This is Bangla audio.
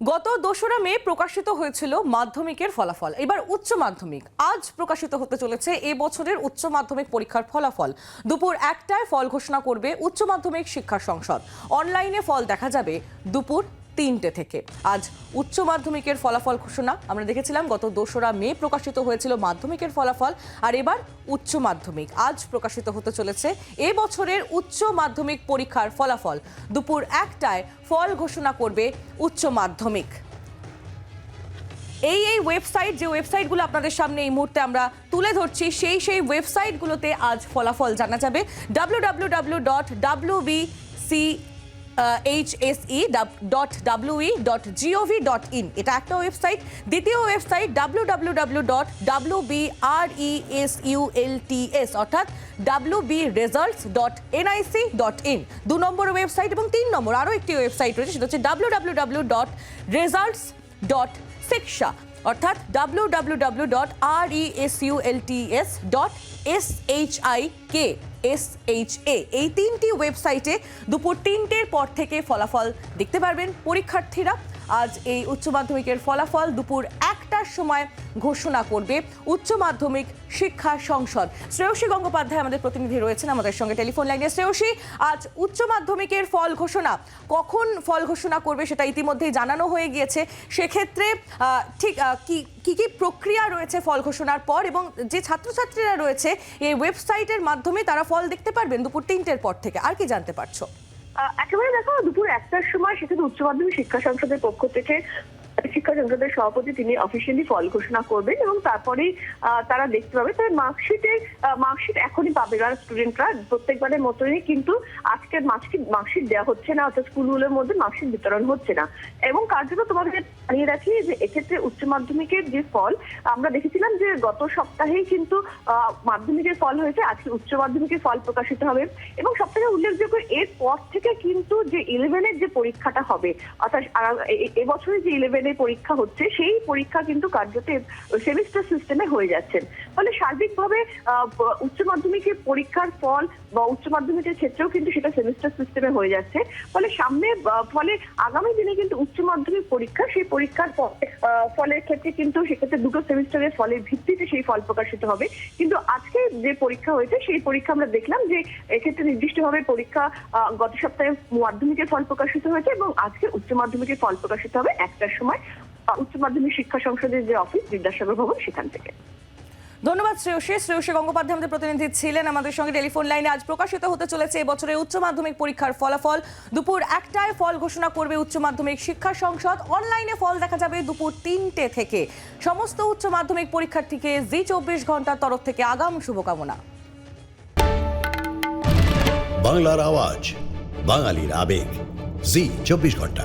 গত দোসরা মে প্রকাশিত হয়েছিল মাধ্যমিকের ফলাফল। এবার উচ্চ মাধ্যমিক। আজ প্রকাশিত হতে চলেছে এ বছরের উচ্চ মাধ্যমিক পরীক্ষার ফলাফল। দুপুর একটায় ফল ঘোষণা করবে উচ্চ মাধ্যমিক শিক্ষা সংসদ। অনলাইনে ফল দেখা যাবে দুপুর তিনটে থেকে। আজ উচ্চ মাধ্যমিকের ফলাফল ঘোষণা। আমরা দেখেছিলাম, গত দোসরা মে প্রকাশিত হয়েছিল মাধ্যমিকের ফলাফল, আর এবার উচ্চ মাধ্যমিক। আজ প্রকাশিত হতে চলেছে এ বছরের উচ্চ মাধ্যমিক পরীক্ষার ফলাফল। দুপুর একটায় ফল ঘোষণা করবে উচ্চ মাধ্যমিক। এই এই ওয়েবসাইট, যে ওয়েবসাইটগুলো আপনাদের সামনে এই মুহূর্তে আমরা তুলে ধরছি, সেই সেই ওয়েবসাইটগুলোতে আজ ফলাফল জানা যাবে। W W W dot W B C HSE dot WE dot GOV dot in এটা একটা ওয়েবসাইট দ্বিতীয় website W W W dot W B R E S U L T S অর্থাৎ W B results dot NIC dot in দু নম্বর ওয়েবসাইট এবং তিন নম্বর আরও একটি ওয়েবসাইট রয়েছে, সেটা হচ্ছে W W W dot results dot Shiksha, অর্থাৎ W W W dot R E S U L T S dot S H I K S H A এই তিনটি ওয়েবসাইটে দুপুর তিনটের পর থেকে ফলাফল দেখতে পারবেন পরীক্ষার্থীরা। আজ এই উচ্চ মাধ্যমিকের ফলাফল দুপুর একটার সময় ঘোষণা করবে উচ্চ মাধ্যমিক শিক্ষা সংসদ। শ্রেয়সী গঙ্গোপাধ্যায় আমাদের প্রতিনিধি রয়েছেন আমাদের সঙ্গে টেলিফোন লাইনে। শ্রেয়সী, আজ উচ্চ মাধ্যমিকের ফল ঘোষণা কখন ফল ঘোষণা করবে সেটা ইতিমধ্যেই জানানো হয়ে গিয়েছে। সেক্ষেত্রে ঠিক কি কি কি প্রক্রিয়া রয়েছে ফল ঘোষণার পর এবং যে ছাত্রছাত্রীরা রয়েছে, এই ওয়েবসাইটের মাধ্যমে তারা ফল দেখতে পারবেন দুপুর তিনটের পর থেকে। আর কি জানতে পারছ? একেবারে দেখো দুপুর একটার সময় সেখানে উচ্চ মাধ্যমিক শিক্ষা সংসদের পক্ষ থেকে শিক্ষা সংসদের সভাপতি তিনি অফিসিয়ালি ফল ঘোষণা করবেন এবং তারপরেই আহ, তারা দেখতে পাবে। তবে মার্কশিটে মার্কশিট এখনই পাবে কারণ স্টুডেন্টরা প্রত্যেকবারের মতনই কিন্তু আজকের মার্কশিট মার্কশিট দেওয়া হচ্ছে না অর্থাৎ স্কুলগুলোর মধ্যে মার্কশিট বিতরণ হচ্ছে না। এবং কার্যত তোমাদের জানিয়ে রাখি যে এক্ষেত্রে উচ্চ মাধ্যমিকের যে ফল আমরা দেখেছিলাম যে গত সপ্তাহেই কিন্তু মাধ্যমিকের ফল হয়েছে। আজকে উচ্চ মাধ্যমিকের ফল প্রকাশিত হবে। এবং সব থেকে উল্লেখযোগ্য এর পর থেকে কিন্তু যে ইলেভেনের যে পরীক্ষাটা হবে অর্থাৎ এবছরে যে ইলেভেনের পরীক্ষা হচ্ছে, সেই পরীক্ষা কিন্তু কার্যত সেমিস্টার সিস্টেমে হয়ে যাচ্ছেন ফলে সার্বিকভাবে উচ্চ মাধ্যমিকের পরীক্ষার ফল বা উচ্চ মাধ্যমিকের ক্ষেত্রেও কিন্তু সেটা সেমিস্টার সিস্টেমে হয়ে যাচ্ছে। ফলে সামনে ফলে আগামী দিনে কিন্তু উচ্চ মাধ্যমিক পরীক্ষা, সেই পরীক্ষার ফলের ক্ষেত্রে কিন্তু সেক্ষেত্রে দুটো সেমিস্টারের ফলের ভিত্তিতে সেই ফল প্রকাশিত হবে। কিন্তু আজকে যে পরীক্ষা হয়েছে, সেই পরীক্ষা আমরা দেখলাম যে এক্ষেত্রে নির্দিষ্টভাবে পরীক্ষা গত সপ্তাহে মাধ্যমিকের ফল প্রকাশিত হয়েছে এবং আজকে উচ্চ মাধ্যমিকের ফল প্রকাশিত হবে একটার সময়। উচ্চ মাধ্যমিক শিক্ষা সংসদের যে অফিস বিদ্যাসাগর ভবন সেখান থেকে। ধন্যবাদ শ্রেয়সী। শ্রেয়সী গঙ্গোপাধ্যায় আমাদের প্রতিনিধি ছিলেন। আমাদের সঙ্গে টেলিফোন লাইনে আজ প্রকাশিত হতে চলেছে এবছরের উচ্চ মাধ্যমিক পরীক্ষার ফলাফল। দুপুর একটায় ফল ঘোষণা করবে উচ্চ মাধ্যমিক শিক্ষা সংসদ। অনলাইনে ফল দেখা যাবে দুপুর তিনটে থেকে। সমস্ত উচ্চ মাধ্যমিক পরীক্ষার্থীকে জি চব্বিশ ঘণ্টার তরফ থেকে আগাম শুভকামনা। বাংলার আওয়াজ বাঙালির আবেগ। জি চব্বিশ ঘণ্টা